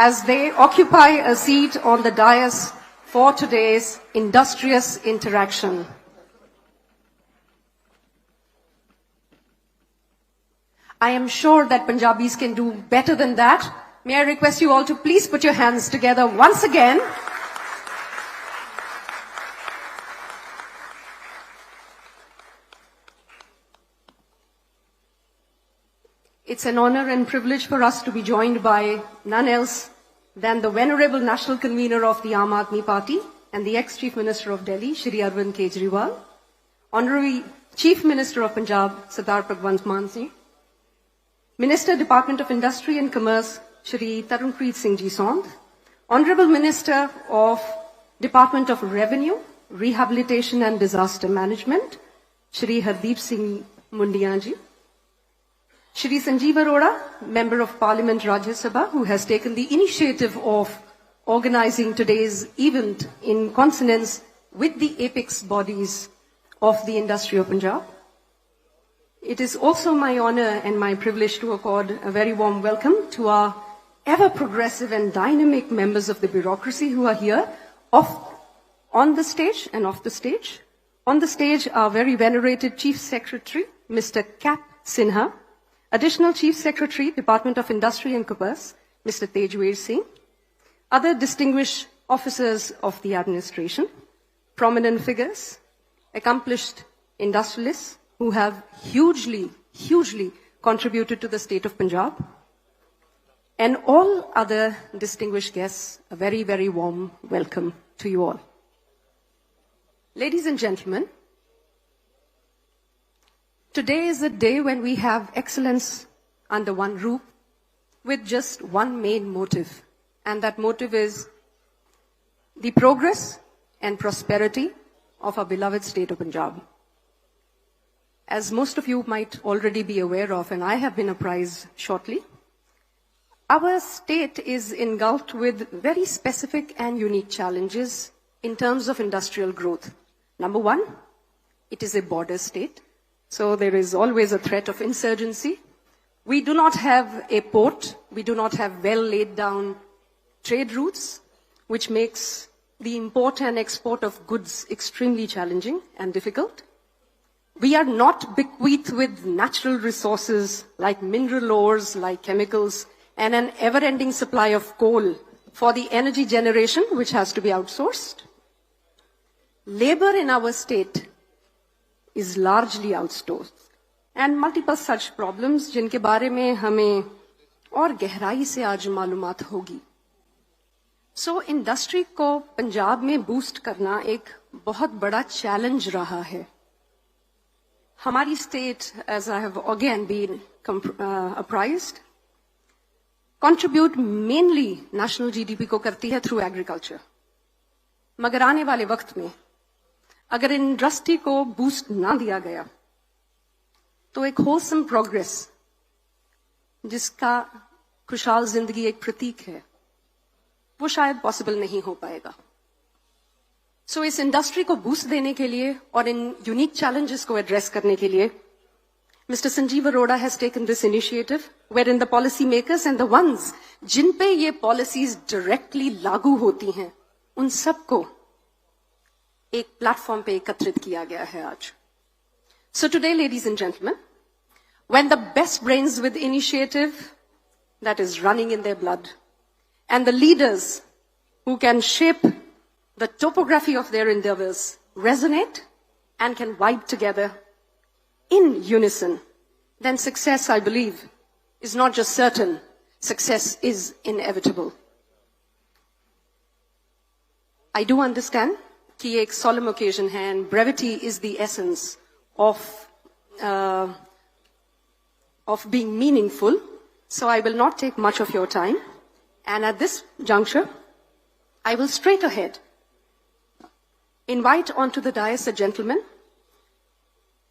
as they occupy a seat on the dais for today's industrious interaction. I am sure that Punjabis can do better than that. May I request you all to please put your hands together once again. It's an honor and privilege for us to be joined by none else than the venerable national convener of the Aam Aadmi Party and the ex-chief minister of Delhi, Shri Arvind Kejriwal, honorary chief minister of Punjab, Sardar Bhagwant Mann Singh, Minister, Department of Industry and Commerce, Shri Tarunpreet Singh Ji Sondh, Honorable Minister of Department of Revenue, Rehabilitation and Disaster Management, Shri Hardeep Singh Mundian Ji, Shri Sanjeev Arora, Member of Parliament Rajya Sabha, who has taken the initiative of organizing today's event in consonance with the apex bodies of the industry of Punjab. It is also my honor and my privilege to accord a very warm welcome to our ever progressive and dynamic members of the bureaucracy who are here off, on the stage and off the stage. On the stage, our very venerated Chief Secretary, Mr. Cap Sinha, Additional Chief Secretary, Department of Industry and Commerce, Mr. Tejveer Singh, other distinguished officers of the administration, prominent figures, accomplished industrialists who have hugely, hugely contributed to the state of Punjab, and all other distinguished guests, a very, very warm welcome to you all. Ladies and gentlemen, Today is a day when we have excellence under one roof with just one main motive, and that motive is the progress and prosperity of our beloved state of Punjab. As most of you might already be aware of, and I have been apprised shortly, our state is engulfed with very specific and unique challenges in terms of industrial growth. Number one, it is a border state. So there is always a threat of insurgency. We do not have a port. We do not have well laid down trade routes, which makes the import and export of goods extremely challenging and difficult. We are not bequeathed with natural resources like mineral ores, like chemicals, and an ever-ending supply of coal for the energy generation, which has to be outsourced. Labor in our state is largely outsourced. And multiple such problems जिनके बारे में हमें और गहराई से आज मालूम होगी। सो so, इंडस्ट्री को पंजाब में बूस्ट करना एक बहुत बड़ा चैलेंज रहा है। हमारी state as I have again been apprised contribute mainly national GDP को करती है थ्रू एग्रीकल्चर मगर आने वाले वक्त में अगर इंडस्ट्री को बूस्ट ना दिया गया तो एक होलसम प्रोग्रेस जिसका खुशहाल ज़िंदगी एक प्रतीक है वो शायद पॉसिबल नहीं हो पाएगा। सो so, इस इंडस्ट्री को बूस्ट देने के लिए और इन यूनिक चैलेंजेस को एड्रेस करने के लिए mister Sanjeev Arora has taken this initiative where in the policy makers and the ones जिन पे ये पॉलिसीज़ डायरेक्टली लागू होती हैं उन सबको एक प्लेटफॉर्म पे एकत्रित किया गया है आज so today ladies and gentleman when the best brains with initiative that is running in their blood and the leaders who can shape the topography of their endeavors resonate and can vibe together in unison, then success, I believe, is not just certain, success is inevitable. I do understand कि एक solemn occasion है and brevity is the essence of uh, of being meaningful. So I will not take much of your time. And at this juncture, I will straight ahead invite onto the dais a gentleman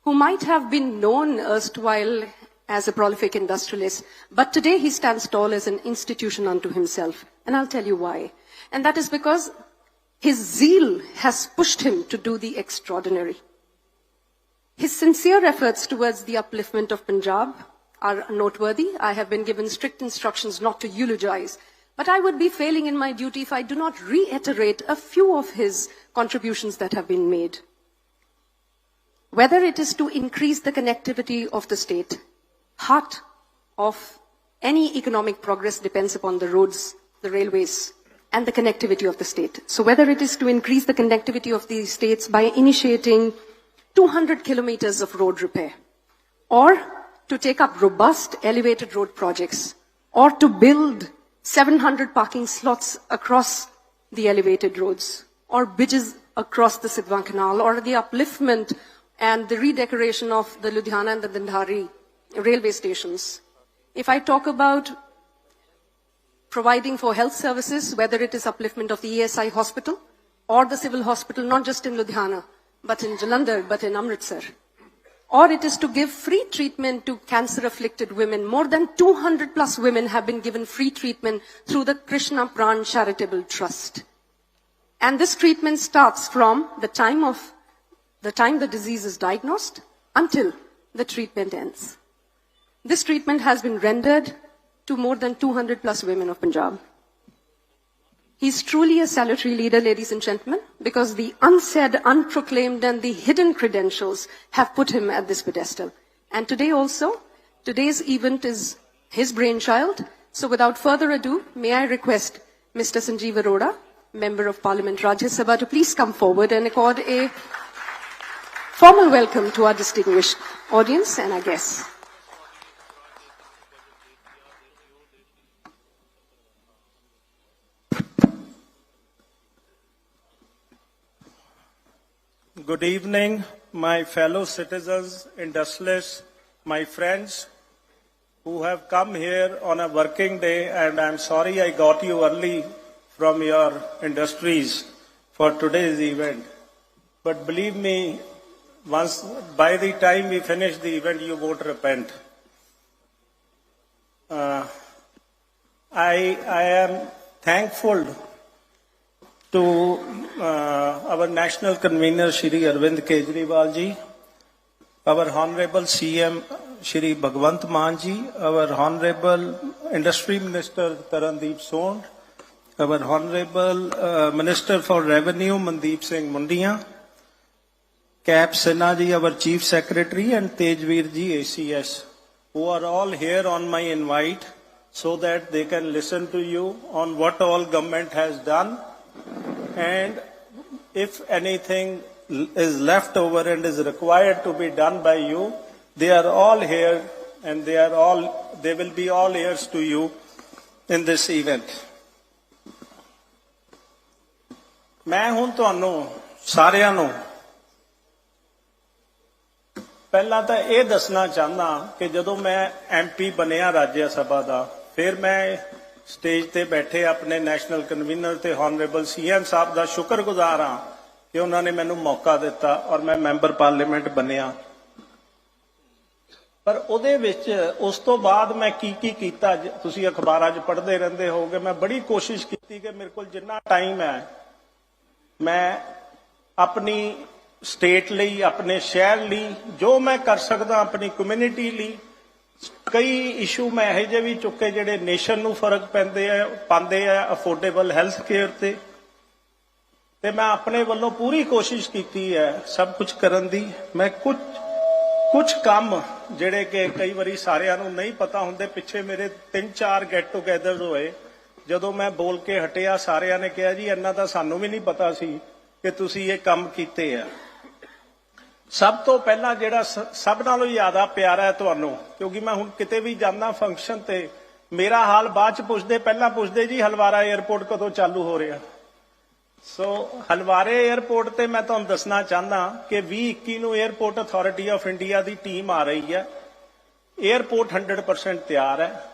who might have been known erstwhile as a prolific industrialist, but today he stands tall as an institution unto himself. And I'll tell you why. And that is because his zeal has pushed him to do the extraordinary. His sincere efforts towards the upliftment of Punjab are noteworthy. I have been given strict instructions not to eulogize But I would be failing in my duty if I do not reiterate a few of his contributions that have been made. Whether it is to increase the connectivity of the state, heart of any economic progress depends upon the roads, the railways, and the connectivity of the state. So whether it is to increase the connectivity of these states by initiating 200 kilometers of road repair, or to take up robust elevated road projects, or to build 700 parking slots across the elevated roads, or bridges across the Sidhwan Canal, or the upliftment and the redecoration of the Ludhiana and the Dandhari railway stations. If I talk about providing for health services, whether it is upliftment of the ESI hospital or the civil hospital, not just in Ludhiana, but in Jalandhar, but in Amritsar. Or it is to give free treatment to cancer afflicted women. More than 200 plus women have been given free treatment through the Krishna Pran Charitable Trust. And this treatment starts from the time of the time the disease is diagnosed until the treatment ends. This treatment has been rendered to more than 200 plus women of Punjab. He's truly a salutary leader, ladies and gentlemen, because the unsaid, unproclaimed, and the hidden credentials have put him at this pedestal. And today also, today's event is his brainchild. So without further ado, may I request Mr. Sanjeev Arora, Member of Parliament Rajya Sabha, to please come forward and accord a formal welcome to our distinguished audience and our guests. Good evening, my fellow citizens, industrialists, my friends who have come here on a working day, and I'm sorry I got you early from your industries for today's event. But believe me, once by the time we finish the event, you won't repent. Uh, I, I am thankful to uh, our national convener Shri Arvind Kejriwal ji, our honorable CM Shri Bhagwant Manji, our honorable industry minister Tarandeep Sond, our honorable uh, minister for revenue Mandeep Singh Mundia, Cap Sinha ji, our chief secretary, and Tejveer ji, ACS, who are all here on my invite so that they can listen to you on what all government has done and if anything is left over and is required to be done by you, they are all here and they are all, they will be all ears to you in this event. ਮੈਂ ਹੁਣ ਤੁਹਾਨੂੰ ਸਾਰਿਆਂ ਨੂੰ ਪਹਿਲਾਂ ਤਾਂ ਇਹ ਦੱਸਣਾ ਚਾਹੁੰਦਾ ਕਿ ਜਦੋਂ ਮੈਂ ਐਮਪੀ ਬਣਿਆ ਰਾਜ ਸਭਾ ਦਾ ਫਿਰ ਮੈਂ ਸਟੇਜ ਤੇ ਬੈਠੇ ਆਪਣੇ ਨੈਸ਼ਨਲ ਕਨਵੀਨਰ ਤੇ ਹਾਨਰੇਬਲ ਸੀਐਮ ਸਾਹਿਬ ਦਾ ਸ਼ੁਕਰਗੁਜ਼ਾਰ ਹਾਂ ਕਿ ਉਹਨਾਂ ਨੇ ਮੈਨੂੰ ਮੌਕਾ ਦਿੱਤਾ ਔਰ ਮੈਂ ਮੈਂਬਰ ਪਾਰਲੀਮੈਂਟ ਬਣਿਆ ਪਰ ਉਹਦੇ ਵਿੱਚ ਉਸ ਤੋਂ ਬਾਅਦ ਮੈਂ ਕੀ ਕੀ ਕੀਤਾ? ਤੁਸੀਂ ਅਖਬਾਰਾਂ 'ਚ ਪੜ੍ਹਦੇ ਰਹਿੰਦੇ ਹੋਗੇ ਮੈਂ ਬੜੀ ਕੋਸ਼ਿਸ਼ ਕੀਤੀ ਕਿ ਮੇਰੇ ਕੋਲ ਜਿੰਨਾ ਟਾਈਮ ਹੈ, ਮੈਂ ਆਪਣੀ ਸਟੇਟ ਲਈ, ਆਪਣੇ ਸ਼ਹਿਰ ਲਈ, ਜੋ ਮੈਂ ਕਰ ਸਕਦਾ, ਆਪਣੀ ਕਮਿਊਨਿਟੀ ਲਈ ਕਈ ਇਸ਼ੂ ਮੈਂ ਇਹੋ ਜਿਹੇ ਵੀ ਚੁੱਕੇ ਜਿਹੜੇ ਨੇਸ਼ਨ ਨੂੰ ਫ਼ਰਕ ਪੈਂਦੇ ਆ, ਪਾਉਂਦੇ ਆ ਅਫੋਰਡੇਬਲ ਹੈਲਥ ਕੇਅਰ ਤੇ। ਤੇ ਮੈਂ ਆਪਣੇ ਵੱਲੋਂ ਪੂਰੀ ਕੋਸ਼ਿਸ਼ ਕੀਤੀ ਹੈ ਸਭ ਕੁਝ ਕਰਨ ਦੀ। ਮੈਂ ਕੁਝ ਕੁਝ ਕੰਮ ਜਿਹੜੇ ਕਿ ਕਈ ਵਾਰੀ ਸਾਰਿਆਂ ਨੂੰ ਨਹੀਂ ਪਤਾ ਹੁੰਦੇ, ਪਿੱਛੇ ਮੇਰੇ ਤਿੰਨ ਚਾਰ ਗੈਟ ਟੂਗੇਦਰਸ ਹੋਏ। ਜਦੋਂ ਮੈਂ ਬੋਲ ਕੇ ਹਟਿਆ, ਸਾਰਿਆਂ ਨੇ ਕਿਹਾ ਜੀ, ਇੰਨਾ ਤਾਂ ਸਾਨੂੰ ਵੀ ਨਹੀਂ ਪਤਾ ਸੀ ਕਿ ਤੁਸੀਂ ਇਹ ਕੰਮ ਕੀਤੇ ਆ। ਸਭ ਤੋਂ ਪਹਿਲਾਂ ਜਿਹੜਾ ਸਭ ਨਾਲੋਂ ਜ਼ਿਆਦਾ ਪਿਆਰਾ ਹੈ ਤੁਹਾਨੂੰ, ਕਿਉਂਕਿ ਮੈਂ ਹੁਣ ਕਿਤੇ ਵੀ ਜਾਂਦਾ ਫੰਕਸ਼ਨ ਤੇ, ਮੇਰਾ ਹਾਲ ਬਾਅਦ ਚ ਪੁੱਛਦੇ, ਪਹਿਲਾਂ ਪੁੱਛਦੇ ਜੀ ਹਲਵਾਰਾ 에ਅਰਪੋਰਟ ਕਦੋਂ ਚਾਲੂ ਹੋ ਰਿਹਾ। ਸੋ ਹਲਵਾਰੇ 에ਅਰਪੋਰਟ ਤੇ ਮੈਂ ਤੁਹਾਨੂੰ ਦੱਸਣਾ ਚਾਹੁੰਦਾ ਕਿ 2021 ਨੂੰ 에ਅਰਪੋਰਟ ਅਥਾਰਟੀ ਆਫ ਇੰਡੀਆ ਦੀ ਟੀਮ ਆ ਰਹੀ ਹੈ। 에ਅਰਪੋਰਟ 100% ਤਿਆਰ ਹੈ।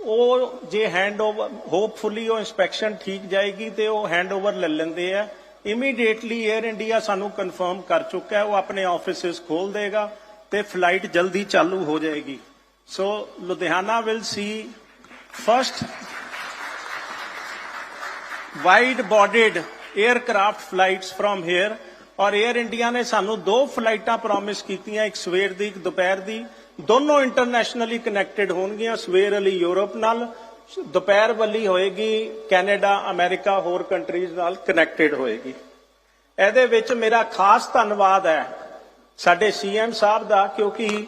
ਉਹ ਜੇ ਹੈਂਡਓਵਰ ਹੋਪਫੁਲੀ ਉਹ ਇਨਸਪੈਕਸ਼ਨ ਠੀਕ ਜਾਏਗੀ ਤੇ ਉਹ ਹੈਂਡਓਵਰ ਲੈ ਲੈਂਦੇ ਆ। ਇਮੀਡੀਏਟਲੀ 에ਅਰ ਇੰਡੀਆ ਸਾਨੂੰ ਕਨਫਰਮ ਕਰ ਚੁੱਕਾ ਹੈ, ਉਹ ਆਪਣੇ ਆਫਿਸਿਸ ਖੋਲ ਦੇਗਾ ਤੇ ਫਲਾਈਟ ਜਲਦੀ ਚਾਲੂ ਹੋ ਜਾਏਗੀ। So Ludhiana will see first wide bodied aircraft flights from here ਔਰ 에ਅਰ ਇੰਡੀਆ ਨੇ ਸਾਨੂੰ ਦੋ ਫਲਾਈਟਾਂ ਪ੍ਰੋਮਿਸ ਕੀਤੀਆਂ, ਇੱਕ ਸਵੇਰ ਦੀ, ਇੱਕ ਦੁਪਹਿਰ ਦੀ। ਦੋਨੋਂ ਇੰਟਰਨੈਸ਼ਨਲੀ ਕਨੈਕਟਡ ਹੋਣਗੀਆਂ, ਸਵੇਰ ਅਲੀ ਯੂਰਪ ਨਾਲ ਦੁਪਹਿਰ ਵੱਲੀ ਹੋਏਗੀ, ਕੈਨੇਡਾ, ਅਮਰੀਕਾ, ਹੋਰ ਕੰਟਰੀਜ਼ ਨਾਲ ਕਨੈਕਟਡ ਹੋਏਗੀ। ਇਹਦੇ ਵਿੱਚ ਮੇਰਾ ਖਾਸ ਧੰਨਵਾਦ ਹੈ ਸਾਡੇ ਸੀਐਮ ਸਾਹਿਬ ਦਾ, ਕਿਉਂਕਿ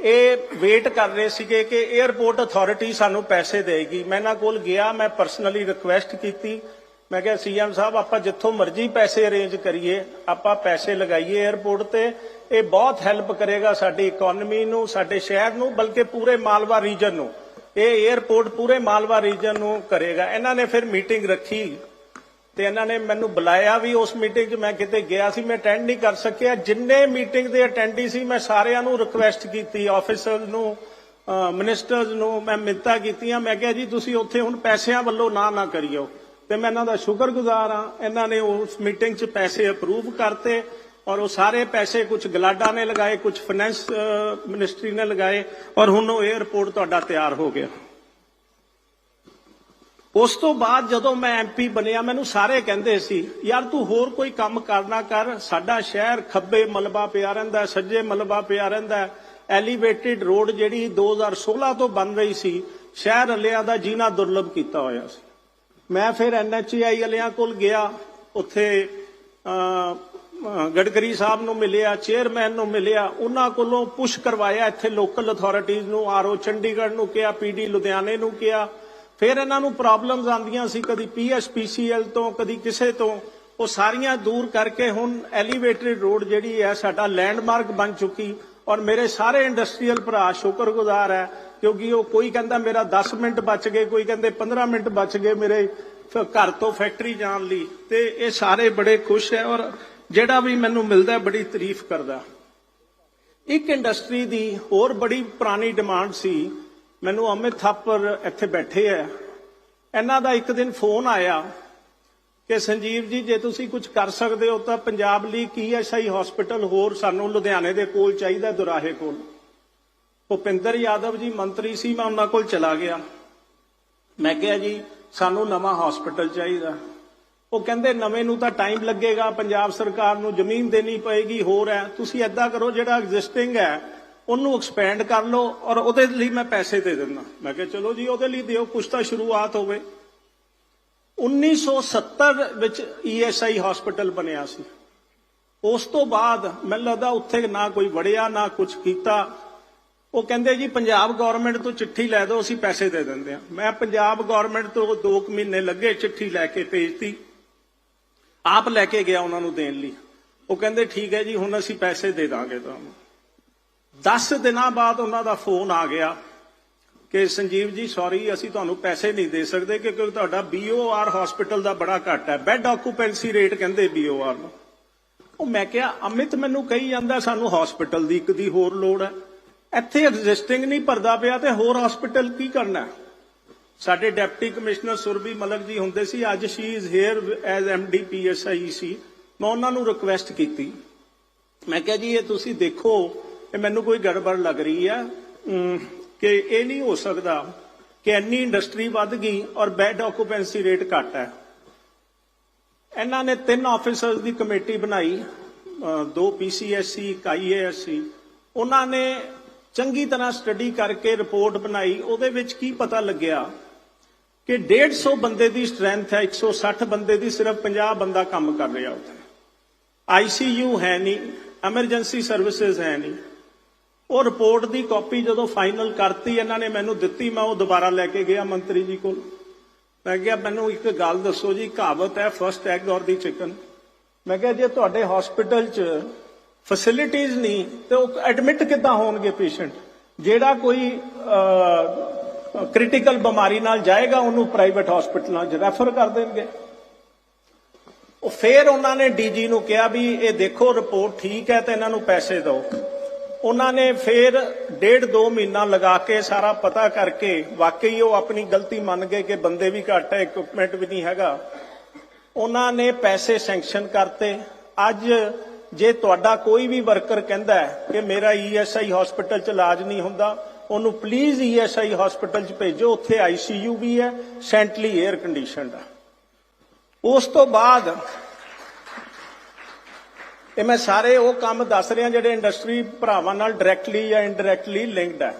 ਇਹ ਵੇਟ ਕਰ ਰਹੇ ਸੀਗੇ ਕਿ 에ਅਰਪੋਰਟ ਅਥਾਰਟੀ ਸਾਨੂੰ ਪੈਸੇ ਦੇਗੀ ਮੈਂ ਇਹਨਾਂ ਕੋਲ ਗਿਆ, ਮੈਂ ਪਰਸਨਲੀ ਰਿਕੁਐਸਟ ਕੀਤੀ। ਮੈਂ ਕਿਹਾ ਸੀਐਮ ਸਾਹਿਬ, ਆਪਾਂ ਜਿੱਥੋਂ ਮਰਜ਼ੀ ਪੈਸੇ ਅਰੇਂਜ ਕਰੀਏ, ਆਪਾਂ ਪੈਸੇ ਲਗਾਈਏ 에ਅਰਪੋਰਟ ਤੇ। ਇਹ ਬਹੁਤ ਹੈਲਪ ਕਰੇਗਾ ਸਾਡੀ ਇਕਨੋਮੀ ਨੂੰ, ਸਾਡੇ ਸ਼ਹਿਰ ਨੂੰ, ਬਲਕਿ ਪੂਰੇ ਮਾਲਵਾ ਰੀਜਨ ਨੂੰ। ਇਹ 에ਅਰਪੋਰਟ ਪੂਰੇ ਮਾਲਵਾ ਰੀਜਨ ਨੂੰ ਕਰੇਗਾ। ਇਹਨਾਂ ਨੇ ਫਿਰ ਮੀਟਿੰਗ ਰੱਖੀ ਤੇ ਇਹਨਾਂ ਨੇ ਮੈਨੂੰ ਬੁਲਾਇਆ ਵੀ ਉਸ ਮੀਟਿੰਗ 'ਚ ਮੈਂ ਕਿਤੇ ਗਿਆ ਸੀ, ਮੈਂ ਅਟੈਂਡ ਨਹੀਂ ਕਰ ਸਕਿਆ। ਜਿੰਨੇ ਮੀਟਿੰਗ ਦੇ ਅਟੈਂਡੀ ਸੀ, ਮੈਂ ਸਾਰਿਆਂ ਨੂੰ ਰਿਕੁਐਸਟ ਕੀਤੀ ਆਫੀਸਰਸ ਨੂੰ ਮਿਨਿਸਟਰਸ ਨੂੰ, ਮੈਂ ਮਿੰਤਾ ਕੀਤੀਆਂ। ਮੈਂ ਕਿਹਾ ਜੀ, ਤੁਸੀਂ ਉੱਥੇ ਹੁਣ ਪੈਸਿਆਂ ਵੱਲੋਂ ਨਾ ਨਾ ਕਰਿਓ। ਤੇ ਮੈਂ ਇਹਨਾਂ ਦਾ ਸ਼ੁਕਰਗੁਜ਼ਾਰ ਹਾਂ। ਇਹਨਾਂ ਨੇ ਉਸ ਮੀਟਿੰਗ 'ਚ ਪੈਸੇ ਅਪਰੂਵ ਕਰਤੇ। ਔਰ ਉਹ ਸਾਰੇ ਪੈਸੇ ਕੁਝ ਗਲਾਡਾ ਨੇ ਲਗਾਏ ਕੁਝ ਫਾਈਨੈਂਸ ਮਿਨਿਸਟਰੀ ਨੇ ਲਗਾਏ, ਔਰ ਹੁਣ ਉਹ 에ਅਰਪੋਰਟ ਤੁਹਾਡਾ ਤਿਆਰ ਹੋ ਗਿਆ। ਉਸ ਤੋਂ ਬਾਅਦ ਜਦੋਂ ਮੈਂ ਐਮਪੀ ਬਣਿਆ, ਮੈਨੂੰ ਸਾਰੇ ਕਹਿੰਦੇ ਸੀ, ਯਾਰ ਤੂੰ ਹੋਰ ਕੋਈ ਕੰਮ ਕਰਨਾ ਕਰ, ਸਾਡਾ ਸ਼ਹਿਰ ਖੱਬੇ ਮਲਬਾ ਪਿਆ ਰਹਿੰਦਾ, ਸੱਜੇ ਮਲਬਾ ਪਿਆ ਰਹਿੰਦਾ ਐਲੀਵੇਟਿਡ ਰੋਡ ਜਿਹੜੀ 2016 ਤੋਂ ਬਣ ਰਹੀ ਸੀ, ਸ਼ਹਿਰ ਅਲਿਆਂ ਦਾ ਜੀਣਾ ਦੁਰਲਭ ਕੀਤਾ ਹੋਇਆ ਸੀ। ਮੈਂ ਫਿਰ ਐਨਐਚਆਈ ਅਲਿਆਂ ਕੋਲ ਗਿਆ, ਉੱਥੇ ਅਮ, ਗਡਕਰੀ ਸਾਹਿਬ ਨੂੰ ਮਿਲਿਆ ਚੇਅਰਮੈਨ ਨੂੰ ਮਿਲਿਆ ਉਹਨਾਂ ਕੋਲੋਂ ਪੁਸ਼ ਕਰਵਾਇਆ ਇੱਥੇ ਲੋਕਲ ਅਥਾਰਟੀਜ਼ ਨੂੰ ਆਰਓ ਚੰਡੀਗੜ੍ਹ ਨੂੰ ਕਿਹਾ ਪੀਡੀ ਲੁਧਿਆਣੇ ਨੂੰ ਕਿਹਾ। ਫਿਰ ਇਹਨਾਂ ਨੂੰ ਪ੍ਰੋਬਲਮਸ ਆਉਂਦੀਆਂ ਸੀ ਕਦੀ ਪੀਐਸਪੀਸੀਐਲ ਤੋਂ ਕਦੀ ਕਿਸੇ ਤੋਂ। ਉਹ ਸਾਰੀਆਂ ਦੂਰ ਕਰਕੇ ਹੁਣ ਐਲੀਵੇਟਡ ਰੋਡ ਜਿਹੜੀ ਹੈ ਸਾਡਾ ਲੈਂਡਮਾਰਕ ਬਣ ਚੁੱਕੀ। ਔਰ ਮੇਰੇ ਸਾਰੇ ਇੰਡਸਟਰੀਅਲ ਭਰਾ ਸ਼ੁਕਰਗੁਜ਼ਾਰ ਹੈ ਕਿਉਂਕਿ ਉਹ ਕੋਈ ਕਹਿੰਦਾ ਮੇਰਾ 10 ਮਿੰਟ ਬਚ ਗਏ ਕੋਈ ਕਹਿੰਦੇ 15 ਮਿੰਟ ਬਚ ਗਏ ਮੇਰੇ ਘਰ ਤੋਂ ਫੈਕਟਰੀ ਜਾਣ ਲਈ। ਤੇ ਇਹ ਸਾਰੇ ਬੜੇ ਖੁਸ਼ ਹੈ ਔਰ ਜਿਹੜਾ ਵੀ ਮੈਨੂੰ ਮਿਲਦਾ ਬੜੀ ਤਾਰੀਫ ਕਰਦਾ। ਇੱਕ ਇੰਡਸਟਰੀ ਦੀ ਹੋਰ ਬੜੀ ਪੁਰਾਣੀ ਡਿਮਾਂਡ ਸੀ। ਮੈਨੂੰ ਅਮਿਤ ਥਾਪਰ ਇੱਥੇ ਬੈਠੇ ਆ। ਇਹਨਾਂ ਦਾ ਇੱਕ ਦਿਨ ਫੋਨ ਆਇਆ ਕਿ ਸੰਜੀਵ ਜੀ, ਜੇ ਤੁਸੀਂ ਕੁਝ ਕਰ ਸਕਦੇ ਹੋ ਤਾਂ ਪੰਜਾਬ ਲਈ ਕੀ ਈਐਸਆਈ ਹਸਪੀਟਲ ਹੋਰ ਸਾਨੂੰ ਲੁਧਿਆਣੇ ਦੇ ਕੋਲ ਚਾਹੀਦਾ ਦੁਰਾਹੇ ਕੋਲ। ਭੁਪਿੰਦਰ ਯਾਦਵ ਜੀ ਮੰਤਰੀ ਸੀ, ਮੈਂ ਉਹਨਾਂ ਕੋਲ ਚਲਾ ਗਿਆ। ਮੈਂ ਕਿਹਾ ਜੀ, ਸਾਨੂੰ ਨਵਾਂ ਹਸਪੀਟਲ ਚਾਹੀਦਾ। ਉਹ ਕਹਿੰਦੇ ਨਵੇਂ ਨੂੰ ਤਾਂ ਟਾਈਮ ਲੱਗੇਗਾ, ਪੰਜਾਬ ਸਰਕਾਰ ਨੂੰ ਜ਼ਮੀਨ ਦੇਣੀ ਪਏਗੀ, ਹੋਰ ਹੈ। ਤੁਸੀਂ ਐਦਾਂ ਕਰੋ, ਜਿਹੜਾ ਐਗਜ਼ਿਸਟਿੰਗ ਹੈ, ਉਹਨੂੰ ਐਕਸਪੈਂਡ ਕਰ ਲਓ ਔਰ ਉਹਦੇ ਲਈ ਮੈਂ ਪੈਸੇ ਦੇ ਦਿੰਦਾ। ਮੈਂ ਕਿਹਾ ਚਲੋ ਜੀ, ਉਹਦੇ ਲਈ ਦਿਓ, ਕੁਛ ਤਾਂ ਸ਼ੁਰੂਆਤ ਹੋਵੇ। 1970 ਵਿੱਚ ਈਐਸਆਈ ਹਸਪੀਟਲ ਬਣਿਆ ਸੀ। ਉਸ ਤੋਂ ਬਾਅਦ ਮੈਨੂੰ ਲੱਗਦਾ ਉੱਥੇ ਨਾ ਕੋਈ ਵੜਿਆ, ਨਾ ਕੁਝ ਕੀਤਾ। ਉਹ ਕਹਿੰਦੇ ਜੀ, ਪੰਜਾਬ ਗਵਰਨਮੈਂਟ ਤੋਂ ਚਿੱਠੀ ਲੈ ਦਿਓ, ਅਸੀਂ ਪੈਸੇ ਦੇ ਦਿੰਦੇ ਆ ਮੈਂ ਪੰਜਾਬ ਗਵਰਨਮੈਂਟ ਤੋਂ 2 ਮਹੀਨੇ ਲੱਗੇ ਚਿੱਠੀ ਲੈ ਕੇ ਭੇਜਤੀ। ਆਪ ਲੈ ਕੇ ਗਿਆ ਉਹਨਾਂ ਨੂੰ ਦੇਣ ਲਈ। ਉਹ ਕਹਿੰਦੇ, ਠੀਕ ਹੈ ਜੀ, ਹੁਣ ਅਸੀਂ ਪੈਸੇ ਦੇ ਦਾਂਗੇ ਤੁਹਾਨੂੰ। 10 ਦਿਨਾਂ ਬਾਅਦ ਉਹਨਾਂ ਦਾ ਫੋਨ ਆ ਗਿਆ ਕਿ, ਸੰਜੀਵ ਜੀ ਸੌਰੀ ਅਸੀਂ ਤੁਹਾਨੂੰ ਪੈਸੇ ਨਹੀਂ ਦੇ ਸਕਦੇ ਕਿਉਂਕਿ ਤੁਹਾਡਾ BOR ਹਸਪੀਟਲ ਦਾ ਬੜਾ ਘੱਟ ਹੈ। ਬੈੱਡ ਆਕੂਪੈਂਸੀ ਰੇਟ ਕਹਿੰਦੇ BOR ਨੂੰ। ਉਹ ਮੈਂ ਕਿਹਾ, ਅਮਿਤ, ਮੈਨੂੰ ਕਹੀ ਜਾਂਦਾ, ਸਾਨੂੰ ਹਸਪੀਟਲ ਦੀ ਇੱਕ ਦੀ ਹੋਰ ਲੋੜ ਹੈ। ਇੱਥੇ ਐਗਜ਼ਿਸਟਿੰਗ ਨਹੀਂ ਭਰਦਾ ਪਿਆ ਤੇ ਹੋਰ ਹਸਪੀਟਲ ਕੀ ਕਰਨਾ ਸਾਡੇ ਡਿਪਟੀ ਕਮਿਸ਼ਨਰ ਸੁਰਬੀ ਮਲਕ ਜੀ ਹੁੰਦੇ ਸੀ ਅੱਜ she is here as MD PSI ਸੀ ਮੈਂ ਉਹਨਾਂ ਨੂੰ ਰਿਕੁਐਸਟ ਕੀਤੀ। ਮੈਂ ਕਿਹਾ ਜੀ ਇਹ ਤੁਸੀਂ ਦੇਖੋ ਇਹ ਮੈਨੂੰ ਕੋਈ ਗੜਬੜ ਲੱਗ ਰਹੀ ਹੈ ਕਿ ਇਹ ਨਹੀਂ ਹੋ ਸਕਦਾ ਕਿ ਇੰਨੀ ਇੰਡਸਟਰੀ ਵੱਧ ਗਈ ਔਰ ਬੈੱਡ ਆਕੂਪੈਂਸੀ ਰੇਟ ਘੱਟ ਹੈ। ਇਹਨਾਂ ਨੇ ਤਿੰਨ ਆਫੀਸਰਸ ਦੀ ਕਮੇਟੀ ਬਣਾਈ ਅ, ਦੋ ਪੀਸੀਐਸਸੀ ਇੱਕ ਆਈਏਐਸਸੀ ਉਹਨਾਂ ਨੇ ਚੰਗੀ ਤਰ੍ਹਾਂ ਸਟੱਡੀ ਕਰਕੇ ਰਿਪੋਰਟ ਬਣਾਈ। ਉਹਦੇ ਵਿੱਚ ਕੀ ਪਤਾ ਲੱਗਿਆ ਕਿ 150 ਬੰਦੇ ਦੀ ਸਟਰੈਂਥ ਹੈ 160 ਬੰਦੇ ਦੀ ਸਿਰਫ 50 ਬੰਦਾ ਕੰਮ ਕਰ ਰਿਹਾ ਉੱਥੇ। ਆਈਸੀਯੂ ਹੈ ਨਹੀਂ ਐਮਰਜੈਂਸੀ ਸਰਵਿਸਿਜ਼ ਹੈ ਨਹੀਂ। ਉਹ ਰਿਪੋਰਟ ਦੀ ਕਾਪੀ ਜਦੋਂ ਫਾਈਨਲ ਕਰਤੀ, ਇਹਨਾਂ ਨੇ ਮੈਨੂੰ ਦਿੱਤੀ, ਮੈਂ ਉਹ ਦੁਬਾਰਾ ਲੈ ਕੇ ਗਿਆ ਮੰਤਰੀ ਜੀ ਕੋਲ। ਮੈਂ ਕਿਹਾ, ਮੈਨੂੰ ਇੱਕ ਗੱਲ ਦੱਸੋ ਜੀ, ਕਹਾਵਤ ਹੈ ਫਰਸਟ ਐਗ ਔਰ ਦੀ ਚਿਕਨ ਮੈਂ ਕਿਹਾ, ਜੇ ਤੁਹਾਡੇ ਹਸਪੀਟਲ 'ਚ ਫੈਸਿਲਿਟੀਆਂ ਨਹੀਂ, ਤੇ ਉਹ ਐਡਮਿਟ ਕਿੱਦਾਂ ਹੋਣਗੇ ਪੇਸ਼ੈਂਟ ਜਿਹੜਾ ਕੋਈ ਕ੍ਰਿਟੀਕਲ ਬਿਮਾਰੀ ਨਾਲ ਜਾਏਗਾ, ਉਹਨੂੰ ਪ੍ਰਾਈਵੇਟ ਹਸਪੀਟਲਾਂ 'ਚ ਰੈਫਰ ਕਰ ਦੇਣਗੇ। ਉਹ ਫੇਰ ਉਹਨਾਂ ਨੇ ਡੀਜੀ ਨੂੰ ਕਿਹਾ ਵੀ ਇਹ ਦੇਖੋ ਰਿਪੋਰਟ ਠੀਕ ਹੈ ਤੇ ਇਹਨਾਂ ਨੂੰ ਪੈਸੇ ਦਿਓ। ਉਹਨਾਂ ਨੇ ਫੇਰ ਡੇਢ ਦੋ ਮਹੀਨਾ ਲਗਾ ਕੇ ਸਾਰਾ ਪਤਾ ਕਰਕੇ ਵਾਕਈ ਉਹ ਆਪਣੀ ਗਲਤੀ ਮੰਨ ਗਏ ਕਿ ਬੰਦੇ ਵੀ ਘੱਟ ਹੈ ਇਕਵਿਪਮੈਂਟ ਵੀ ਨਹੀਂ ਹੈਗਾ। ਉਹਨਾਂ ਨੇ ਪੈਸੇ ਸੈਂਕਸ਼ਨ ਕਰਤੇ। ਅੱਜ ਜੇ ਤੁਹਾਡਾ ਕੋਈ ਵੀ ਵਰਕਰ ਕਹਿੰਦਾ ਕਿ ਮੇਰਾ ਈਐਸਆਈ ਹਸਪੀਟਲ ਚ ਇਲਾਜ ਨਹੀਂ ਹੁੰਦਾ ਉਹਨੂੰ ਪਲੀਜ਼ ਈਐਸਆਈ ਹਸਪੀਟਲ ਚ ਭੇਜੋ, ਉੱਥੇ ਆਈਸੀਯੂ ਵੀ ਹੈ ਸੈਂਟਲੀ 에ਅਰ ਕੰਡੀਸ਼ਨਡ ਹੈ ਉਸ ਤੋਂ ਬਾਅਦ ਇਹ ਮੈਂ ਸਾਰੇ ਉਹ ਕੰਮ ਦੱਸ ਰਿਹਾ ਜਿਹੜੇ ਇੰਡਸਟਰੀ ਭਰਾਵਾਂ ਨਾਲ ਡਾਇਰੈਕਟਲੀ ਜਾਂ ਇਨਡਾਇਰੈਕਟਲੀ ਲਿੰਕਡ ਹੈ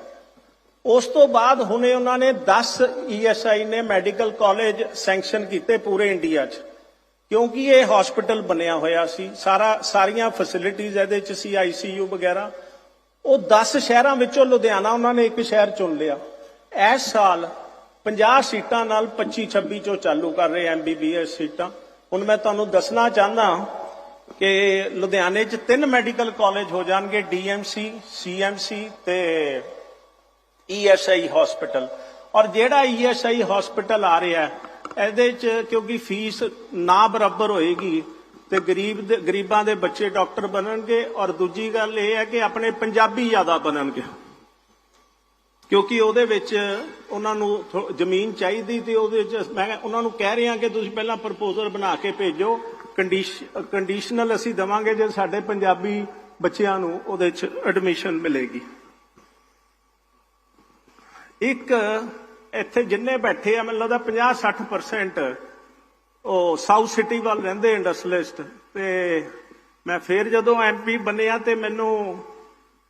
ਉਸ ਤੋਂ ਬਾਅਦ ਹੁਣੇ ਉਹਨਾਂ ਨੇ 10 ਈਐਸਆਈ ਨੇ ਮੈਡੀਕਲ ਕਾਲਜ ਸੈਂਕਸ਼ਨ ਕੀਤੇ ਪੂਰੇ ਇੰਡੀਆ 'ਚ। ਕਿਉਂਕਿ ਇਹ ਹਸਪੀਟਲ ਬਣਿਆ ਹੋਇਆ ਸੀ, ਸਾਰਾ, ਸਾਰੀਆਂ ਫੈਸਿਲਿਟੀਆਂ ਇਹਦੇ 'ਚ ਸੀ ਆਈਸੀਯੂ ਵਗੈਰਾ। ਉਹ 10 ਸ਼ਹਿਰਾਂ ਵਿੱਚੋਂ ਲੁਧਿਆਣਾ ਉਹਨਾਂ ਨੇ ਇੱਕ ਸ਼ਹਿਰ ਚੁਣ ਲਿਆ। ਇਸ ਸਾਲ 50 ਸੀਟਾਂ ਨਾਲ 25 26 ਚੋਂ ਚਾਲੂ ਕਰ ਰਹੇ ਐਮਬੀਬੀਐਸ ਸੀਟਾਂ। ਹੁਣ ਮੈਂ ਤੁਹਾਨੂੰ ਦੱਸਣਾ ਚਾਹੁੰਦਾ ਕਿ ਲੁਧਿਆਣੇ 'ਚ ਤਿੰਨ ਮੈਡੀਕਲ ਕਾਲਜ ਹੋ ਜਾਣਗੇ ਡੀਐਮਸੀ ਸੀਐਮਸੀ ਤੇ ਈਐਸਆਈ ਹਸਪੀਟਲ। ਔਰ ਜਿਹੜਾ ਈਐਸਆਈ ਹਸਪੀਟਲ ਆ ਰਿਹਾ, ਇਹਦੇ 'ਚ ਕਿਉਂਕਿ ਫੀਸ ਨਾ ਬਰਾਬਰ ਹੋਏਗੀ ਤੇ ਗਰੀਬ ਦੇ ਗਰੀਬਾਂ ਦੇ ਬੱਚੇ ਡਾਕਟਰ ਬਣਨਗੇ ਔਰ ਦੂਜੀ ਗੱਲ ਇਹ ਹੈ ਕਿ ਆਪਣੇ ਪੰਜਾਬੀ ਜ਼ਿਆਦਾ ਬਣਨਗੇ। ਕਿਉਂਕਿ ਉਹਦੇ ਵਿੱਚ ਉਹਨਾਂ ਨੂੰ ਜ਼ਮੀਨ ਚਾਹੀਦੀ ਤੇ ਉਹਦੇ ਵਿੱਚ ਮੈਂ ਉਹਨਾਂ ਨੂੰ ਕਹਿ ਰਿਹਾ ਕਿ ਤੁਸੀਂ ਪਹਿਲਾਂ ਪ੍ਰਪੋਜ਼ਲ ਬਣਾ ਕੇ ਭੇਜੋ। ਕੰਡੀਸ਼ਨਲ ਅਸੀਂ ਦਵਾਂਗੇ ਜੇ ਸਾਡੇ ਪੰਜਾਬੀ ਬੱਚਿਆਂ ਨੂੰ ਉਹਦੇ ਵਿੱਚ ਐਡਮਿਸ਼ਨ ਮਿਲੇਗੀ। ਇੱਕ, ਇੱਥੇ ਜਿੰਨੇ ਬੈਠੇ ਆ, ਮੈਨੂੰ ਲੱਗਦਾ 50 60% ਉਹ ਸਾਊਥ ਸਿਟੀ ਵੱਲ ਰਹਿੰਦੇ ਇੰਡਸਟਰੀਲਿਸਟ ਤੇ ਮੈਂ ਫੇਰ ਜਦੋਂ ਐਮਪੀ ਬਣਿਆ ਤੇ ਮੈਨੂੰ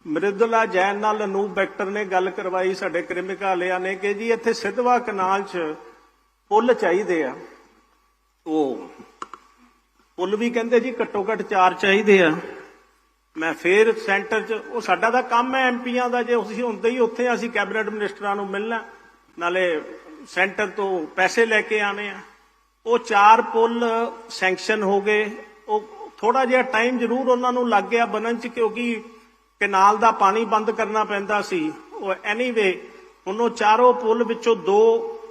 ਮ੍ਰਿਦੁਲਾ ਜੈਨ ਨਾਲ ਅਨੂਪ ਬੈਕਟਰ ਨੇ ਗੱਲ ਕਰਵਾਈ ਸਾਡੇ ਕ੍ਰਿਮਿਕਾ ਵਾਲਿਆਂ ਨੇ ਕਿ ਜੀ ਇੱਥੇ ਸਿੱਧਵਾ ਕਨਾਲ 'ਚ ਪੁੱਲ ਚਾਹੀਦੇ ਆ। ਉਹ ਪੁੱਲ ਵੀ ਕਹਿੰਦੇ ਜੀ ਘੱਟੋ ਘੱਟ ਚਾਰ ਚਾਹੀਦੇ ਆ। ਮੈਂ ਫੇਰ ਸੈਂਟਰ 'ਚ, ਉਹ ਸਾਡਾ ਤਾਂ ਕੰਮ ਹੈ ਐਮਪੀਆਂ ਦਾ, ਜੇ ਅਸੀਂ ਹੁੰਦੇ ਹੀ ਉੱਥੇ ਅਸੀਂ ਕੈਬਨਿਟ ਮਿਨਿਸਟਰਾਂ ਨੂੰ ਮਿਲਣਾ, ਨਾਲੇ ਸੈਂਟਰ ਤੋਂ ਪੈਸੇ ਲੈ ਕੇ ਆਣੇ ਆ। ਉਹ ਚਾਰ ਪੁਲ ਸੈਂਕਸ਼ਨ ਹੋ ਗਏ। ਉਹ ਥੋੜਾ ਜਿਹਾ ਟਾਈਮ ਜ਼ਰੂਰ ਉਹਨਾਂ ਨੂੰ ਲੱਗ ਗਿਆ ਬਣਨ 'ਚ, ਕਿਉਂਕਿ ਕਨਾਲ ਦਾ ਪਾਣੀ ਬੰਦ ਕਰਨਾ ਪੈਂਦਾ ਸੀ। ਉਹ ਐਨੀਵੇ ਹੁਣ ਉਹ ਚਾਰੋਂ ਪੁਲ ਵਿੱਚੋਂ ਦੋ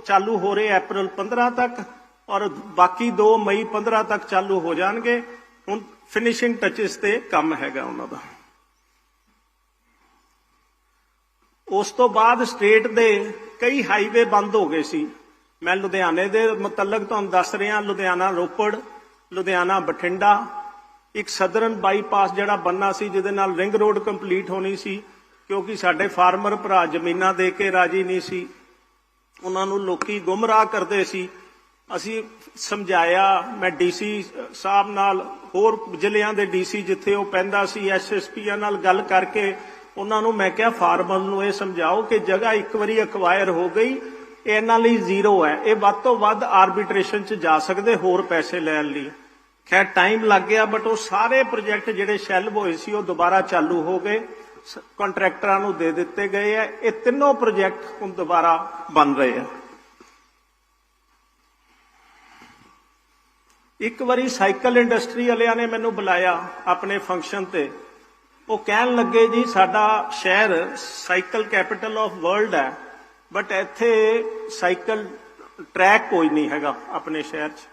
ਚਾਲੂ ਹੋ ਰਹੇ April 15 ਤੱਕ ਔਰ ਬਾਕੀ ਦੋ ਮਈ 15 ਤੱਕ ਚਾਲੂ ਹੋ ਜਾਣਗੇ। ਹੁਣ ਫਿਨਿਸ਼ਿੰਗ ਟੱਚਸ ਤੇ ਕੰਮ ਹੈਗਾ ਉਹਨਾਂ ਦਾ। ਉਸ ਤੋਂ ਬਾਅਦ ਸਟੇਟ ਦੇ ਕਈ ਹਾਈਵੇ ਬੰਦ ਹੋ ਗਏ ਸੀ। ਮੈਂ ਲੁਧਿਆਣੇ ਦੇ ਮੁਤਲਕ ਤੁਹਾਨੂੰ ਦੱਸ ਰਿਹਾ, ਲੁਧਿਆਣਾ ਰੋਪੜ, ਲੁਧਿਆਣਾ ਬਠਿੰਡਾ। ਇੱਕ ਸਦਰਨ ਬਾਈਪਾਸ ਜਿਹੜਾ ਬੰਨਾ ਸੀ, ਜਿਹਦੇ ਨਾਲ ਰਿੰਗ ਰੋਡ ਕੰਪਲੀਟ ਹੋਣੀ ਸੀ, ਕਿਉਂਕਿ ਸਾਡੇ ਫਾਰਮਰ ਭਰਾ ਜ਼ਮੀਨਾਂ ਦੇ ਕੇ ਰਾਜੀ ਨਹੀਂ ਸੀ। ਉਹਨਾਂ ਨੂੰ ਲੋਕੀ ਗੁੰਮਰਾਹ ਕਰਦੇ ਸੀ। ਅਸੀਂ ਸਮਝਾਇਆ, ਮੈਂ ਡੀਸੀ ਸਾਹਿਬ ਨਾਲ, ਹੋਰ ਜ਼ਿਲ੍ਹਿਆਂ ਦੇ ਡੀਸੀ ਜਿੱਥੇ ਉਹ ਪੈਂਦਾ ਸੀ ਐਸਐਸਪੀਆਂ ਨਾਲ ਗੱਲ ਕਰਕੇ, ਉਹਨਾਂ ਨੂੰ ਮੈਂ ਕਿਹਾ, ਫਾਰਮਰ ਨੂੰ ਇਹ ਸਮਝਾਓ ਕਿ ਜਗ੍ਹਾ ਇੱਕ ਵਾਰੀ ਅਕਵਾਇਰ ਹੋ ਗਈ। ਇਹਨਾਂ ਲਈ ਜ਼ੀਰੋ ਹੈ। ਇਹ ਵੱਧ ਤੋਂ ਵੱਧ ਆਰਬਿਟ੍ਰੇਸ਼ਨ 'ਚ ਜਾ ਸਕਦੇ, ਹੋਰ ਪੈਸੇ ਲੈਣ ਲਈ। ਖੈਰ ਟਾਈਮ ਲੱਗ ਗਿਆ ਬਟ ਉਹ ਸਾਰੇ ਪ੍ਰੋਜੈਕਟ ਜਿਹੜੇ ਸੈਲਬ ਹੋਏ ਸੀ, ਉਹ ਦੁਬਾਰਾ ਚਾਲੂ ਹੋ ਗਏ। ਕੰਟਰੈਕਟਰਾਂ ਨੂੰ ਦੇ ਦਿੱਤੇ ਗਏ ਆ ਇਹ ਤਿੰਨੋਂ ਪ੍ਰੋਜੈਕਟ ਹੁਣ ਦੁਬਾਰਾ ਬਣ ਰਹੇ ਆ ਇੱਕ ਵਾਰੀ ਸਾਈਕਲ ਇੰਡਸਟਰੀ ਵਾਲਿਆਂ ਨੇ ਮੈਨੂੰ ਬੁਲਾਇਆ ਆਪਣੇ ਫੰਕਸ਼ਨ ਤੇ। ਉਹ ਕਹਿਣ ਲੱਗੇ, ਜੀ, ਸਾਡਾ ਸ਼ਹਿਰ ਸਾਈਕਲ ਕੈਪੀਟਲ ਆਫ ਵਰਲਡ ਹੈ। ਬਟ ਇੱਥੇ ਸਾਈਕਲ ਟਰੈਕ ਕੋਈ ਨਹੀਂ ਹੈਗਾ ਆਪਣੇ ਸ਼ਹਿਰ 'ਚ।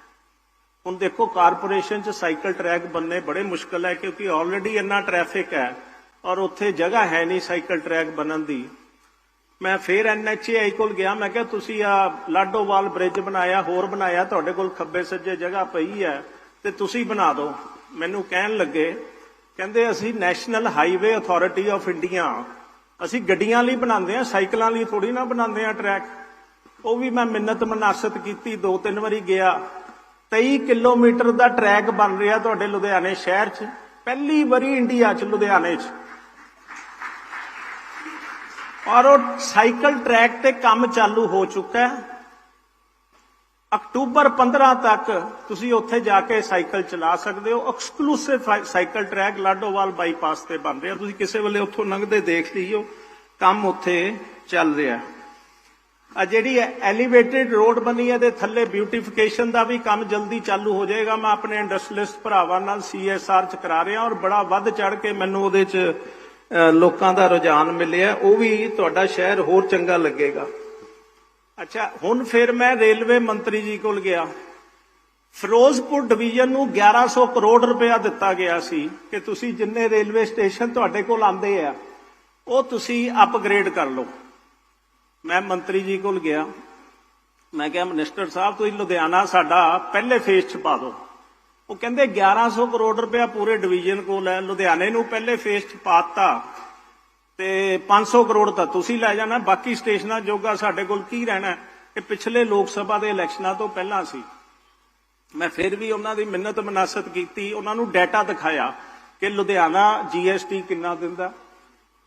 ਹੁਣ ਦੇਖੋ ਕਾਰਪੋਰੇਸ਼ਨ 'ਚ ਸਾਈਕਲ ਟਰੈਕ ਬੰਨੇ ਬੜੇ ਮੁਸ਼ਕਲ ਹੈ ਕਿਉਂਕਿ ਆਲਰੇਡੀ ਇੰਨਾ ਟ੍ਰੈਫਿਕ ਹੈ ਔਰ ਉੱਥੇ ਜਗ੍ਹਾ ਹੈ ਨਹੀਂ ਸਾਈਕਲ ਟਰੈਕ ਬਣਨ ਦੀ। ਮੈਂ ਫੇਰ ਐਨਐਚਏਆਈ ਕੋਲ ਗਿਆ, ਮੈਂ ਕਿਹਾ, ਤੁਸੀਂ ਆ ਲਾਡੋਵਾਲ ਬ੍ਰਿਜ ਬਣਾਇਆ, ਹੋਰ ਬਣਾਇਆ, ਤੁਹਾਡੇ ਕੋਲ ਖੱਬੇ ਸੱਜੇ ਜਗ੍ਹਾ ਪਈ ਹੈ, ਤੇ ਤੁਸੀਂ ਬਣਾ ਦਿਓ। ਮੈਨੂੰ ਕਹਿਣ ਲੱਗੇ, ਕਹਿੰਦੇ, ਅਸੀਂ national highway authority of India ਅਸੀਂ ਗੱਡੀਆਂ ਲਈ ਬਣਾਉਂਦੇ ਆ ਸਾਈਕਲਾਂ ਲਈ ਥੋੜੀ ਨਾ ਬਣਾਉਂਦੇ ਆ ਟਰੈਕ ਉਹ ਵੀ ਮੈਂ ਮਿੰਨਤ ਮਨਾਸਤ ਕੀਤੀ ਦੋ ਤਿੰਨ ਵਾਰੀ ਗਿਆ। 23 ਕਿਲੋਮੀਟਰ ਦਾ ਟਰੈਕ ਬਣ ਰਿਹਾ ਤੁਹਾਡੇ ਲੁਧਿਆਣੇ ਸ਼ਹਿਰ 'ਚ। ਪਹਿਲੀ ਵਾਰੀ ਇੰਡੀਆ 'ਚ, ਲੁਧਿਆਣੇ 'ਚ। ਔਰ ਉਹ ਸਾਈਕਲ ਟਰੈਕ ਤੇ ਕੰਮ ਚਾਲੂ ਹੋ ਚੁੱਕਾ ਹੈ। ਅਕਤੂਬਰ 15 ਤੱਕ ਤੁਸੀਂ ਉੱਥੇ ਜਾ ਕੇ ਸਾਈਕਲ ਚਲਾ ਸਕਦੇ ਹੋ। Exclusive cycle track Ladhowal bypass ਤੇ ਬਣ ਰਿਹਾ ਤੁਸੀਂ ਕਿਸੇ ਵੇਲੇ ਉੱਥੋਂ ਲੰਘਦੇ ਦੇਖ ਲਈਓ, ਕੰਮ ਉੱਥੇ ਚੱਲ ਰਿਹਾ ਆ ਜਿਹੜੀ ਐਲੀਵੇਟਡ ਰੋਡ ਬਣੀ ਹੈ ਦੇ ਥੱਲੇ ਬਿਊਟੀਫਿਕੇਸ਼ਨ ਦਾ ਵੀ ਕੰਮ ਜਲਦੀ ਚਾਲੂ ਹੋ ਜਾਏਗਾ। ਮੈਂ ਆਪਣੇ ਇੰਡਸਟਰੀਲਿਸਟ ਭਰਾਵਾਂ ਨਾਲ ਸੀਐਸਆਰ ਚ ਕਰਾ ਰਿਹਾ ਔਰ ਬੜਾ ਵੱਧ ਚੜ ਕੇ ਮੈਨੂੰ ਉਹਦੇ ਚ ਲੋਕਾਂ ਦਾ ਰੁਝਾਨ ਮਿਲਿਆ। ਉਹ ਵੀ ਤੁਹਾਡਾ ਸ਼ਹਿਰ ਹੋਰ ਚੰਗਾ ਲੱਗੇਗਾ। ਅੱਛਾ, ਹੁਣ ਫਿਰ ਮੈਂ ਰੇਲਵੇ ਮੰਤਰੀ ਜੀ ਕੋਲ ਗਿਆ। ਫਿਰੋਜ਼ਪੁਰ ਡਿਵੀਜ਼ਨ ਨੂੰ 1100 ਕਰੋੜ ਰੁਪਇਆ ਦਿੱਤਾ ਗਿਆ ਸੀ ਕਿ ਤੁਸੀਂ ਜਿੰਨੇ ਰੇਲਵੇ ਸਟੇਸ਼ਨ ਤੁਹਾਡੇ ਕੋਲ ਆਂਦੇ ਆ, ਉਹ ਤੁਸੀਂ ਅਪਗ੍ਰੇਡ ਕਰ ਲਓ। ਮੈਂ ਮੰਤਰੀ ਜੀ ਕੋਲ ਗਿਆ। ਮੈਂ ਕਿਹਾ, ਮਿਨਿਸਟਰ ਸਾਹਿਬ, ਤੁਸੀਂ ਲੁਧਿਆਣਾ ਸਾਡਾ ਪਹਿਲੇ ਫੇਸ ਚ ਪਾ ਦਿਓ। ਉਹ ਕਹਿੰਦੇ 1100 ਕਰੋੜ ਰੁਪਇਆ ਪੂਰੇ ਡਿਵੀਜ਼ਨ ਕੋਲ ਹੈ। ਲੁਧਿਆਣੇ ਨੂੰ ਪਹਿਲੇ ਫੇਸ ਚ ਪਾਤਾ ਤੇ 500 ਕਰੋੜ ਤਾਂ ਤੁਸੀਂ ਲੈ ਜਾਣਾ, ਬਾਕੀ ਸਟੇਸ਼ਨਾਂ ਜੋਗਾ ਸਾਡੇ ਕੋਲ ਕੀ ਰਹਿਣਾ ਇਹ ਪਿਛਲੇ ਲੋਕ ਸਭਾ ਦੇ ਇਲੈਕਸ਼ਨਾਂ ਤੋਂ ਪਹਿਲਾਂ ਸੀ। ਮੈਂ ਫਿਰ ਵੀ ਉਹਨਾਂ ਦੀ ਮਿੰਨਤ ਮਨਾਸਤ ਕੀਤੀ, ਉਹਨਾਂ ਨੂੰ ਡਾਟਾ ਦਿਖਾਇਆ ਕਿ ਲੁਧਿਆਣਾ ਜੀਐਸਟੀ ਕਿੰਨਾ ਦਿੰਦਾ।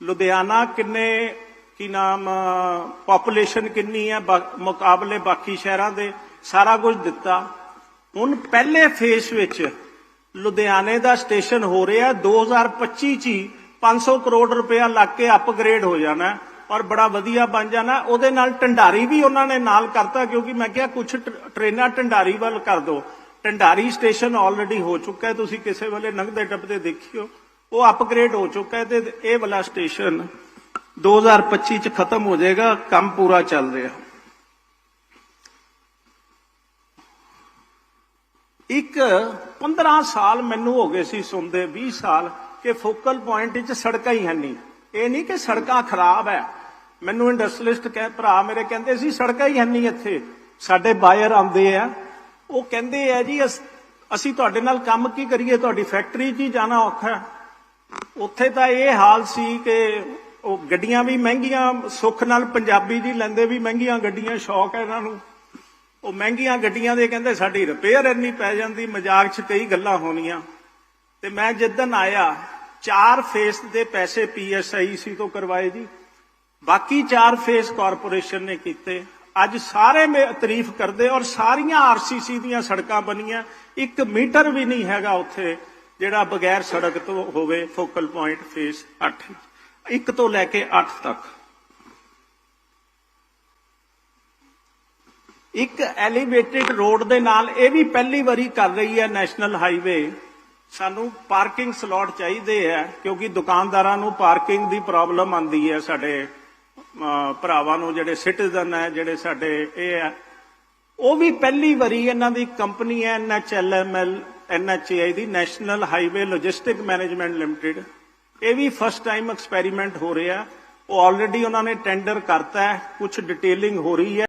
ਲੁਧਿਆਣਾ ਕਿੰਨੇ, ਕੀ ਨਾਮ ਪੋਪੂਲੇਸ਼ਨ ਕਿੰਨੀ ਹੈ, ਬਾ- ਮੁਕਾਬਲੇ ਬਾਕੀ ਸ਼ਹਿਰਾਂ ਦੇ, ਸਾਰਾ ਕੁਝ ਦਿੱਤਾ। ਹੁਣ ਪਹਿਲੇ ਫੇਸ ਵਿੱਚ ਲੁਧਿਆਣੇ ਦਾ ਸਟੇਸ਼ਨ ਹੋ ਰਿਹਾ 2025 ਚ ਹੀ 500 ਕਰੋੜ ਰੁਪਇਆ ਲੱਗ ਕੇ ਅਪਗ੍ਰੇਡ ਹੋ ਜਾਣਾ ਔਰ ਬੜਾ ਵਧੀਆ ਬਣ ਜਾਣਾ। ਉਹਦੇ ਨਾਲ ਢੰਡਾਰੀ ਵੀ ਉਹਨਾਂ ਨੇ ਨਾਲ ਕਰਤਾ ਕਿਉਂਕਿ ਮੈਂ ਕਿਹਾ ਕੁਝ ਟ੍ਰੇਨਾਂ ਢੰਡਾਰੀ ਵੱਲ ਕਰ ਦਿਓ ਢੰਡਾਰੀ ਸਟੇਸ਼ਨ ਆਲਰੇਡੀ ਹੋ ਚੁੱਕਾ ਤੁਸੀਂ ਕਿਸੇ ਵੇਲੇ ਲੰਘਦੇ ਟੱਪਦੇ ਦੇਖਿਓ, ਉਹ ਅਪਗ੍ਰੇਡ ਹੋ ਚੁੱਕਾ ਤੇ ਇਹ ਵਾਲਾ ਸਟੇਸ਼ਨ 2025 ਚ ਖਤਮ ਹੋ ਜਾਏਗਾ, ਕੰਮ ਪੂਰਾ ਚੱਲ ਰਿਹਾ। ਇੱਕ 15 ਸਾਲ ਮੈਨੂੰ ਹੋ ਗਏ ਸੀ ਸੁਣਦੇ 20 ਸਾਲ ਕਿ ਫੋਕਲ ਪੁਆਇੰਟ 'ਚ ਸੜਕਾਂ ਹੀ ਹੈ ਨਹੀਂ ਇਹ ਨਹੀਂ ਕਿ ਸੜਕਾਂ ਖਰਾਬ ਹੈ। ਮੈਨੂੰ ਇੰਡਸਟਰੀਲਿਸਟ ਕਹੇ, ਭਰਾ ਮੇਰੇ ਕਹਿੰਦੇ ਸੀ, ਸੜਕਾਂ ਹੀ ਹੈ ਨਹੀਂ ਇੱਥੇ। ਸਾਡੇ ਬਾਇਰ ਆਉਂਦੇ ਆ। ਉਹ ਕਹਿੰਦੇ ਆ ਜੀ, ਅਸੀਂ ਤੁਹਾਡੇ ਨਾਲ ਕੰਮ ਕੀ ਕਰੀਏ? ਤੁਹਾਡੀ ਫੈਕਟਰੀ 'ਚ ਹੀ ਜਾਣਾ ਔਖਾ ਉੱਥੇ ਤਾਂ ਇਹ ਹਾਲ ਸੀ ਕਿ ਉਹ ਗੱਡੀਆਂ ਵੀ ਮਹਿੰਗੀਆਂ, ਸੁੱਖ ਨਾਲ ਪੰਜਾਬੀ ਜੀ ਲੈਂਦੇ ਵੀ ਮਹਿੰਗੀਆਂ ਗੱਡੀਆਂ, ਸ਼ੌਕ ਹੈ ਇਹਨਾਂ ਨੂੰ। ਉਹ ਮਹਿੰਗੀਆਂ ਗੱਡੀਆਂ ਦੇ ਕਹਿੰਦੇ ਸਾਡੀ ਰਿਪੇਅਰ ਇੰਨੀ ਪੈ ਜਾਂਦੀ, ਮਜ਼ਾਕ 'ਚ ਕਈ ਗੱਲਾਂ ਹੋਣੀਆਂ। ਤੇ ਮੈਂ ਜਿੱਦਨ ਆਇਆ, ਚਾਰ ਫੇਸ ਦੇ ਪੈਸੇ ਪੀਐਸਆਈਸੀ ਤੋਂ ਕਰਵਾਏ ਜੀ। ਬਾਕੀ ਚਾਰ ਫੇਸ ਕਾਰਪੋਰੇਸ਼ਨ ਨੇ ਕੀਤੇ। ਅੱਜ ਸਾਰੇ ਮੇ ਤਾਰੀਫ ਕਰਦੇ ਔਰ ਸਾਰੀਆਂ ਆਰਸੀਸੀ ਦੀਆਂ ਸੜਕਾਂ ਬਣੀਆਂ। ਇੱਕ ਮੀਟਰ ਵੀ ਨਹੀਂ ਹੈਗਾ ਉੱਥੇ, ਜਿਹੜਾ ਬਗੈਰ ਸੜਕ ਤੋਂ ਹੋਵੇ ਫੋਕਲ ਪੁਆਇੰਟ ਫੇਸ 8 ਇੱਕ ਤੋਂ ਲੈ ਕੇ 8 ਤੱਕ। ਇੱਕ ਐਲੀਵੇਟਿਡ ਰੋਡ ਦੇ ਨਾਲ ਇਹ ਵੀ ਪਹਿਲੀ ਵਾਰੀ ਕਰ ਰਹੀ ਹੈ ਨੈਸ਼ਨਲ ਹਾਈਵੇ। ਸਾਨੂੰ ਪਾਰਕਿੰਗ ਸਲੋਟ ਚਾਹੀਦੇ ਆ ਕਿਉਂਕਿ ਦੁਕਾਨਦਾਰਾਂ ਨੂੰ ਪਾਰਕਿੰਗ ਦੀ ਪ੍ਰੋਬਲਮ ਆਂਦੀ ਹੈ ਸਾਡੇ ਭਰਾਵਾਂ ਨੂੰ, ਜਿਹੜੇ ਸਿਟੀਜ਼ਨ ਹੈ, ਜਿਹੜੇ ਸਾਡੇ ਇਹ ਆ ਉਹ ਵੀ ਪਹਿਲੀ ਵਾਰੀ ਇਹਨਾਂ ਦੀ ਕੰਪਨੀ ਹੈ ਐਨਐਚਐਲਐਮਐਲ ਐਨਐਚਏਆਈ ਦੀ, national highway logistic management limited. ਇਹ ਵੀ ਫਸਟ ਟਾਈਮ ਐਕਸਪੈਰੀਮੈਂਟ ਹੋ ਰਿਹਾ। ਉਹ ਆਲਰੇਡੀ ਉਹਨਾਂ ਨੇ ਟੈਂਡਰ ਕਰਤਾ ਹੈ ਕੁਝ ਡਿਟੇਲਿੰਗ ਹੋ ਰਹੀ ਹੈ।